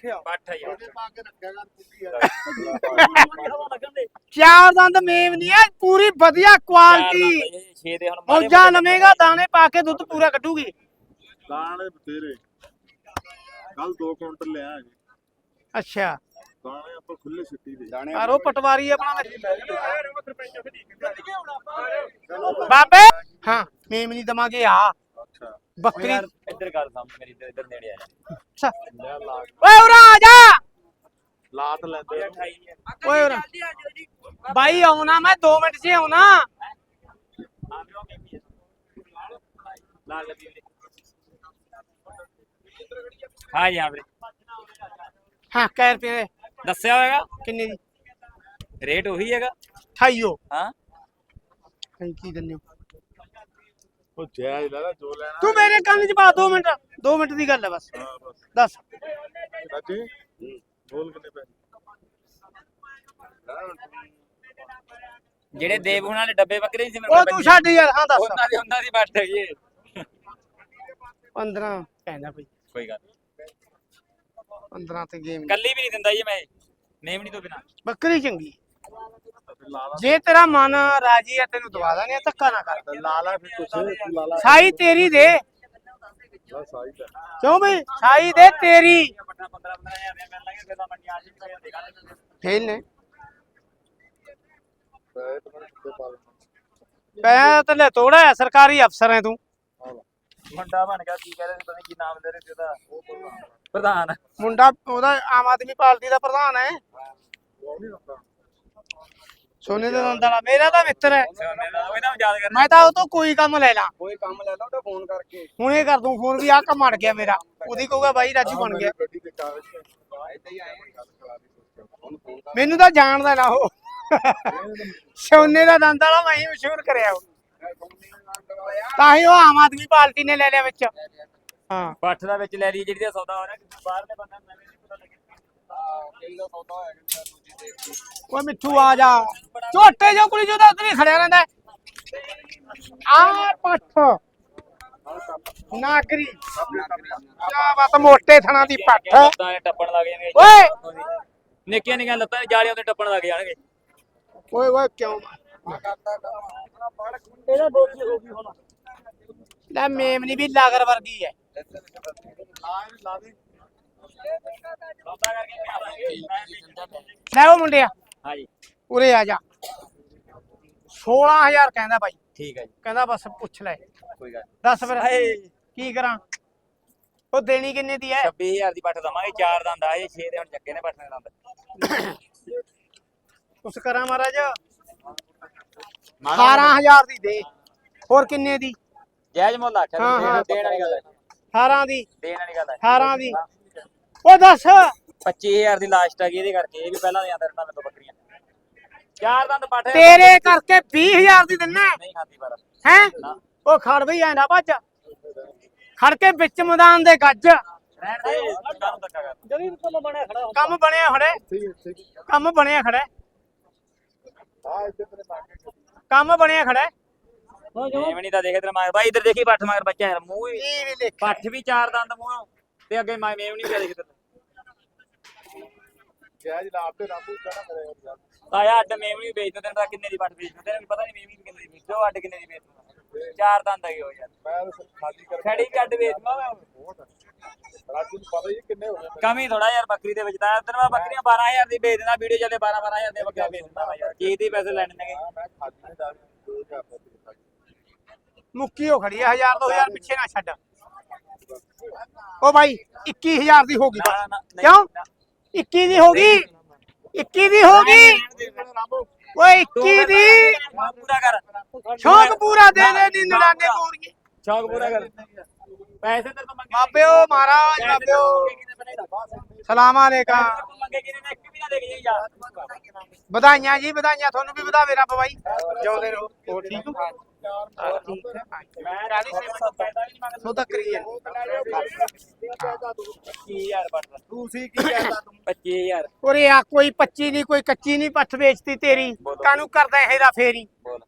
ਪਾ ਕੇ ਚਾਰ ਦੰਦ ਮੇਮ ਨਹੀਂ ਹੈ ਪੂਰੀ ਵਧੀਆ ਕੁਆਲਿਟੀ 6 ਦੇ ਹੁਣ ਮੌਜਾਂ ਲਵੇਂਗਾ ਦਾਣੇ ਪਾ ਕੇ ਦੁੱਧ ਪੂਰਾ ਕੱਢੂਗੀ। ਦਾਣੇ ਬਤੇਰੇ ਕੱਲ 2 ਕੁਇੰਟਲ ਲਿਆ ਹੈ ਅੱਛਾ। ਦਾਣੇ ਆਪਾਂ ਖੁੱਲੇ ਸਿੱਟੀ ਦੇ। ਦਾਣੇ ਪਰ ਉਹ ਪਟਵਾਰੀ ਆਪਣਾ ਬਾਬੇ! ਹਾਂ ਮੇਮ ਨਹੀਂ ਦਵਾਂਗੇ ਆ। ਅੱਛਾ। ਬੱਕਰੀ ਇੱਧਰ ਗੱਲ ਸਾਹਮਣੇ ਮੇਰੀ ਇੱਧਰ- ਇੱਧਰ ਨੇੜੇ ਆ ਜਾ। ਅੱਛਾ। ਓਏ ਉਰਾ ਆ ਜਾ। ਲਾਤ ਲੈਂਦੇ ਆ। ਓਏ ਉਰਾ। ਬਾਈ ਆਉਣਾ ਮੈਂ 2 ਮਿੰਟ 'ਚ ਆਉਣਾ। ਹਾਂ ਜੀ। ਹਾਂ ਵੀਰੇ। ਹਾਂ ਕੈ ਰੁਪਏ ਦੱਸਿਆ ਹੋਏਗਾ? ਕਿੰਨੇ ਦੀ? ਰੇਟ ਉਹੀ ਹੈਗਾ। 28 ਹਾਂ। ਕੀ ਦਿੰਦੇ ਹੋ ਉਹ ਜਾਇਜ਼ ਲੈ ਲੈ ਜੋ ਲੈਣਾ ਤੂੰ ਮੇਰੇ ਕੰਨ 'ਚ ਪਾ 2 ਮਿੰਟ 2 ਮਿੰਟ ਦੀ ਗੱਲ ਹੈ ਬਸ। ਹਾਂ ਬਸ। ਦੱਸ। ਰਾਜੇ ਬੋਲ ਕਿੰਨੇ ਪੈਸੇ? ਜਿਹੜੇ ਦੇਵ ਉਹਨਾਂ ਦੇ ਡੱਬੇ ਬੱਕਰੇ ਸੀ ਮੇਰੇ ਉਹ ਤੂੰ। ਛੱਡ ਯਾਰ ਹਾਂ ਦੱਸ। ਉਹਨਾਂ ਦੀ ਉਹਨਾਂ ਦੀ ਬੱਟ ਹੈਗੀ ਹੈ। 15 ਕਹਿੰਦਾ ਕੋਈ ਕੋਈ ਗੱਲ ਨੀ। 15 ਤੇ ਗੇਮ। ਕੱਲੀ ਵੀ ਨਹੀਂ ਦਿੰਦਾ ਜੀ ਮੈਂ। ਨੇਮ ਨਹੀਂ ਤੋਂ ਬਿਨਾ। ਬੱਕਰੀ ਚੰਗੀ। ਜੇ ਤੇਰਾ ਮਨ ਰਾਜੀ ਹੈ ਤੈਨੂੰ ਦਵਾ ਦਾਂਗੇ ਧੱਕਾ ਨਾ ਕਰ। ਲਾ ਲਾ ਫਿਰ ਕੁਛ ਤੂੰ ਲਾ ਲਾ ਸਾਈ ਤੇਰੀ ਦੇ। ਕਿਉਂ ਬਈ? ਸਾਈ ਦੇ ਤੇਰੀ। 15 15000 ਦੇ ਮਿਲ ਲਾਂਗੇ ਫਿਰ ਤਾਂ ਮੰਡੀ ਆ ਜੀ ਦੇਖਾ ਫੇਲ ਨੇ ਪੈਸੇ ਤਾਂ ਲੈ ਤੋੜਾ ਹੈ, ਸਰਕਾਰੀ ਅਫਸਰ ਹੈ ਤੂੰ। ਮੁੰਡਾ ਬਣ ਗਿਆ ਕੀ ਕਹਿੰਦੇ ਪਤਾ ਨੀ ਕੀ ਨਾਮ ਦੇ ਰਹੇ ਸੀ ਉਹਦਾ? ਪ੍ਰਧਾਨ ਮੁੰਡਾ ਉਹਦਾ ਆਮ ਆਦਮੀ ਪਾਰਟੀ ਦਾ ਪ੍ਰਧਾਨ ਹੈ। ਉਹ ਨਹੀਂ ਹੁੰਦਾ। ਸੋਨੇ ਦੇ ਦੰਦ ਵਾਲਾ ਮੇਰਾ ਤਾਂ ਮਿੱਤਰ ਹੈ। ਸੋਨੇ ਦਾ ਉਹਦਾ ਯਾਦ ਕਰਨਾ। ਮੈਂ ਤਾਂ ਉਹ ਤੋਂ ਕੋਈ ਕੰਮ ਲੈ ਲਾਂ। ਕੋਈ ਕੰਮ ਲੈ ਲਾ ਉਹਦਾ ਫੋਨ ਕਰਕੇ। ਹੁਣੇ ਕਰ ਦੂੰ ਫੋਨ ਵੀ ਆਹ ਕੰਮ ਅੜ ਗਿਆ ਮੇਰਾ। ਉਹਦੀ ਕਹੂਗਾ ਬਾਈ ਰਾਜੂ ਬਣ ਗਿਆ। ਗੱਡੀ ਤੇ ਕਾਗਜ਼ ਹੀ ਆਏ ਮੈਨੂੰ ਤਾਂ ਜਾਣਦਾ ਨਾ ਉਹ। ਸੋਨੇ ਦਾ ਦੰਦ ਵਾਲਾ ਮੈਂ ਹੀ ਮਸ਼ਹੂਰ ਕਰਿਆ ਉਹ। ਤਾਂ ਹੀ ਉਹ ਆਮ ਆਦਮੀ ਪਾਰਟੀ ਨੇ ਲੈ ਲਿਆ ਵਿੱਚ। ਹਾਂ। ਪੱਠ ਦਾ ਵਿੱਚ ਲੈ ਲਈ ਜਿਹੜੀ ਦਾ ਸੌਦਾ ਹੋ ਰਿਹਾ ਬਾਹਰ ਦੇ ਬੰਦੇ ਨੂੰ ਨਹੀਂ ਪਤਾ ਲੱਗਿਆ। ਓਏ ਮਿੱਠੂ ਆ ਜਾ। ਝੋਟੇ ਜੋ ਕੁੜੀ ਜੋ ਤਾਂ ਉਧਰ ਹੀ ਖੜਿਆ ਰਹਿੰਦਾ ਆ ਪੱਠ। ਨਾਗਰੀ। ਕਿਆ ਬਾਤ ਮੋਟੇ ਥਣਾ ਦੀ ਪੱਠ। ਲੱਤਾਂ ਟੱਪਣ ਲੱਗ ਜਾਣਗੇ ਓਏ! ਨਿੱਕੀਆਂ ਨਿੱਕੀਆਂ ਲੱਤਾਂ ਜਾਲੀਆਂ ਤੇ ਟੱਪਣ ਲੱਗ ਜਾਣਗੇ। ਓਏ ਓਏ ਕਿਉਂ? ਇਹਦਾ ਦੋਜੀ ਹੋ ਗਈ ਹੁਣ ਲੈ ਮੇਮਨੀ ਵੀ ਲਾਗਰ ਵਰਗੀ ਹੈ। ਦੇ ਲੈ ਉਹ ਮੁੰਡਿਆ। ਹਾਂਜੀ। ਉਰੇ ਆ ਜਾ। 16000 ਕਹਿੰਦਾ ਬਾਈ। ਠੀਕ ਹੈ ਜੀ। ਕਹਿੰਦਾ ਬਸ ਪੁੱਛ ਲੈ। ਕੋਈ ਗੱਲ ਦੱਸ ਫਿਰ ਹਾਏ। ਕੀ ਕਰਾਂ? ਉਹ ਦੇਣੀ ਕਿੰਨੇ ਦੀ ਹੈ 26000 ਦੀ ਪੱਠ ਦਵਾਂਗੇ ਚਾਰ ਦੰਦ ਆ ਇਹ 6 ਦੇ ਹੁਣ ਚੱਕੇ ਨੇ ਪੱਠ ਦੇ ਦੰਦ। ਕੁਛ ਕਰਾਂ ਮਹਾਰਾਜ? 18000 ਦੀ ਦੇ। ਹੋਰ ਕਿੰਨੇ ਦੀ? ਜਾਇਜ਼ ਮੁੱਲ ਆਖਿਆ ਹਾਂ, ਹਾਂ। ਦੇਣ ਵਾਲੀ ਗੱਲ ਹੈ 18 ਦੀ। ਦੇਣ ਵਾਲੀ ਗੱਲ ਹੈ 18 ਦੀ। ਉਹ ਦੱਸ। 25000 ਦੀ ਲਾਸਟ ਹੈਗੀ ਇਹਦੇ ਕਰਕੇ ਇਹ ਵੀ ਪਹਿਲਾਂ ਦੇ ਆਂਦਾ ਰਹਿੰਦਾ ਮੇਰੇ ਤੋਂ ਬੱਕਰੀਆਂ ਚਾਰ ਦੰਦ ਪੱਠ ਹੈ। ਤੇਰੇ ਕਰਕੇ 20000 ਦੀ ਦਿੰਨਾ। ਨਹੀਂ ਖਾਂਦੀ ਪਰ। ਹੈ? ਨਾ। ਉਹ ਖੜ ਬਈ ਐਂਦਾ ਭੱਜ। ਖੜ ਕੇ ਵਿੱਚ ਮੈਦਾਨ ਦੇ ਗੱਜ। ਰਹਿਣ ਦੇ ਕਾਹਨੂੰ ਧੱਕਾ ਕਰ। ਜਰੀ ਕੋਲ ਬਣਿਆ ਖੜਾ ਕੰਮ ਬਣਿਆ ਖੜੇ। ਠੀਕ ਹੈ ਠੀਕ ਕੰਮ ਬਣਿਆ ਖੜਾ। ਆ ਇੱਥੇ ਤੇਰੇ ਲਾਗੇ ਕੰਮ ਬਣਿਆ ਖੜਾ ਐਵੇਂ ਨਹੀਂ ਤਾਂ ਦੇਖੇ ਤੇਰਾ ਮਾਰ ਬਾਈ ਇੱਧਰ ਦੇਖੀ ਪੱਠ ਮਗਰ ਬੱਚਾ ਹੈ ਮੂੰਹ ਵੀ। ਇਹ ਵੀ ਲਿਖ ਪੱਠ ਵੀ ਚਾਰ ਦੰਦ ਮੂੰਹ ਤੇ ਅੱਗੇ ਮੈਂ ਮੇਵ ਨਹੀਂ ਦੇਖ ਤੈਨੂੰ ਜਾਇਜ਼ ਲਾ ਤੇ ਰੱਬ ਕਹਣਾ ਕਰੇ ਯਾਰ। ਤਾਇਆ ਅੱਡ ਮੇਵ ਨਹੀਂ ਵੇਚਦੇ ਤੈਨੂੰ ਤਾਂ ਕਿੰਨੇ ਦੀ ਪੱਠ ਵੇਚਦੇ ਤੈਨੂੰ ਪਤਾ ਨਹੀਂ ਮੇਵ ਕਿੰਨੇ ਦੀ ਵੇਚਦੇ ਉਹ ਅੱਡ ਕਿੰਨੇ ਦੀ ਵੇਚਦੇ ਚਾਰ ਦੰਦ ਹੈਗੇ ਹੋ ਯਾਰ। ਮੈਂ ਤਾਂ ਖਾਲੀ ਕਰ ਖੜੀ ਕੱਢ ਵੇਚਦਾ ਮੈਂ ਬਹੁਤ ਰਾਜੂ ਨੂੰ ਪਤਾ ਹੀ ਕਿੰਨੇ ਹੋ ਗਏ। ਕਮੀ ਥੋੜਾ ਯਾਰ ਬੱਕਰੀ ਦੇ ਵਿੱਚ ਤਾਂ। ਇੱਧਰ ਮੈਂ ਬੱਕਰੀਆਂ 12000 ਦੀ ਵੇਚ ਦਿੰਦਾ ਵੀਡੀਓ ਚੱਲੇ 12 12000 ਦੇ ਬੱਕਰੀਆਂ ਵੇਚ ਦਿੰਦਾ ਮੈਂ ਯਾਰ। ਕੀ ਦੀ ਪੈਸੇ ਲੈਣੇ ਨੇਗੇ? ਹਾਂ ਮੈਂ ਖਾਲੀ ਜਾ 2000 ਦਾ ਦੇ ਮੁੱਕੀ ਹੋ ਖੜੀ ਹੈ 1000 2000 ਪਿੱਛੇ ਨਾ ਛੱਡ। ਉਹ ਬਾਈ 21000 ਦੀ ਹੋ ਗਈ ਨਾ, ਬਸ। ਨਾ, ਕਿਉਂ? ਨਾ। 21 ਦੀ ਹੋ ਗਈ? 21 ਦੀ ਹੋ ਗਈ। ਓਏ 21 ਦੀ। ਪੂਰਾ ਕਰ। ਸ਼ੌਕ ਪੂਰਾ ਦੇ ਦੇ ਨੀ ਨੜਾਨੇ ਪੂਰੀ। ਸ਼ੌਕ ਪੂਰਾ ਕਰ। ਪੈਸੇ ਤੇਰੇ ਤੋਂ ਮੰਗੇ ਬਾਬਿਓ ਮਹਾਰਾਜ ਬਾਬਿਓ। ਸਲਾਮ ਅਲੈਕਮ। ਦੇ ਵਧਾਈਆਂ ਜੀ ਵਧਾਈਆਂ। ਤੁਹਾਨੂੰ ਵੀ ਵਧਾਵੇ ਰੱਬ ਬਾਈ। ਜਿਉਂਦੇ ਰਹੋ। ਹੋਰ ਠੀਕ ਹੋ? ਹਾਂ, ਠੀਕ ਹੈ। ਮੈਂ ਰਾਣੀ ਸੇ ਮਤਲਬ ਪੈਦਾ ਨਹੀਂ ਮੰਗਦਾ ਸੌਦਾ ਕਰੀ ਹੈ। 25000 ਬਟਨ ਤੁਸੀਂ ਕੀ ਕਹਿੰਦਾ ਤੂੰ 25000 ਉਰੇ ਆ ਕੋਈ 25 ਨਹੀਂ ਕੋਈ ਕੱਚੀ ਨਹੀਂ ਪੱਠ ਵੇਚਤੀ ਤੇਰੀ। ਕਾਨੂੰ ਕਰਦਾ ਇਹਦਾ ਫੇਰੀ? ਬੋਲ।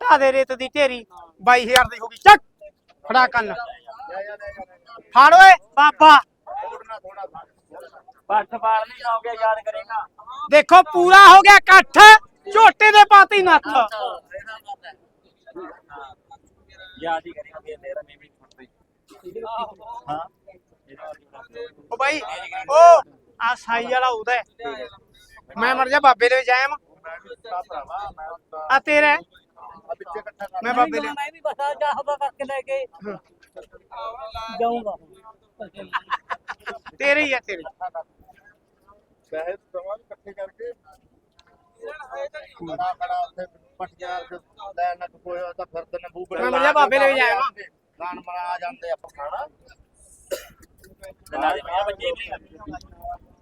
ਢਾਦੇ ਰੇਤ ਦੀ ਢੇਰੀ। 22000 ਦੀ ਹੋ ਗਈ। ਚੱਕ। ਫੜਾ ਕੰਨ। ਫੜ ਓਏ ਬਾਬਾ। ਪੱਠ ਪਾਲ ਨਹੀਂ ਸੌ ਗਿਆ ਯਾਦ ਕਰੇਗਾ ਦੇਖੋ ਪੂਰਾ ਹੋ ਗਿਆ ਇਕੱਠ ਝੋਟੇ ਦੇ ਪਾਤੀ ਨੱਥ ਯਾਦ ਹੀ ਕਰੇਗਾ ਫੇਰ ਤੇਰਾ ਮੈਂ ਵੀ ਛੁੱਟਦੇ ਹਾਂ ਉਹ ਬਾਈ ਉਹ ਆ ਸਾਈ ਵਾਲਾ ਉਹਦਾ ਹੈ। ਮੈਂ ਮਰ ਜਾ ਬਾਬੇ ਦੇ ਜਾਇਆ ਮੈਂ ਮੈਂ ਵੀ ਆ ਤੇਰਾ ਹੈ। ਮੈਂ ਬਾਬੇ ਦੇ ਮੈਂ ਵੀ ਬਸ ਆ ਜਾ ਹਵਾ ਕਰਕੇ ਲੈ ਕੇ ਜਾਊਂਗਾ ਤੇਰੇ ਹੀ ਆ ਤੇਰੇ। ਪੈਸੇ ਦਵਾਂ ਇਕੱਠੇ ਕਰਕੇ। ਬੜਾ ਬੜਾ ਉੱਥੇ ਪਟਿਆਰ ਦੇ ਲੈਣ ਨਾ ਕੋਈ ਹੋਇਆ ਤਾਂ ਫਿਰ ਤੇ ਨਬੂ ਮੈਂ ਮਰ ਜਾ ਬਾਬੇ ਦੇ ਜਾਇਆ ਮੈਂ ਗਾਣ ਮਰਾ ਜਾਂਦੇ ਆਪਾਂ ਖਾਣਾ।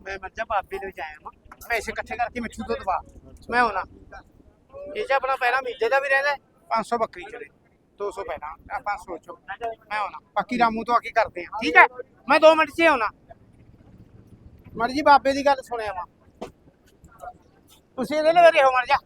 ਮੈਂ ਮਰ ਜਾ ਬਾਬੇ ਦੇ ਜਾਇਆ ਮੈਂ ਪੈਸੇ ਇਕੱਠੇ ਕਰਕੇ ਮਿੱਠੂ ਤੋਂ ਦਵਾ। ਮੈਂ ਹੋਣਾ ਇਹ ਚ ਆਪਣਾ ਪਹਿਲਾ ਮੀਜੇ ਦਾ ਵੀ ਰਹਿੰਦਾ 500 ਬੱਕਰੀ ਚਲੇ। 200 ਪਹਿਲਾਂ ਆ 500 ਚੋ। ਮੈਂ ਹੋਣਾ ਬਾਕੀ ਰਾਮੂ ਤੋਂ ਆ ਕੇ ਕਰਦੇ ਆ ਠੀਕ ਹੈ? ਮੈਂ 2 ਮਿੰਟ 'ਚ ਹੀ ਆਉਣਾ। ਮਰ ਜੀ ਬਾਬੇ ਦੀ ਗੱਲ ਸੁਣਿਆ ਵਾ। ਤੁਸੀਂ ਇਹਦੇ ਨਾਲ ਰਹੋ ਮਰ ਜਾ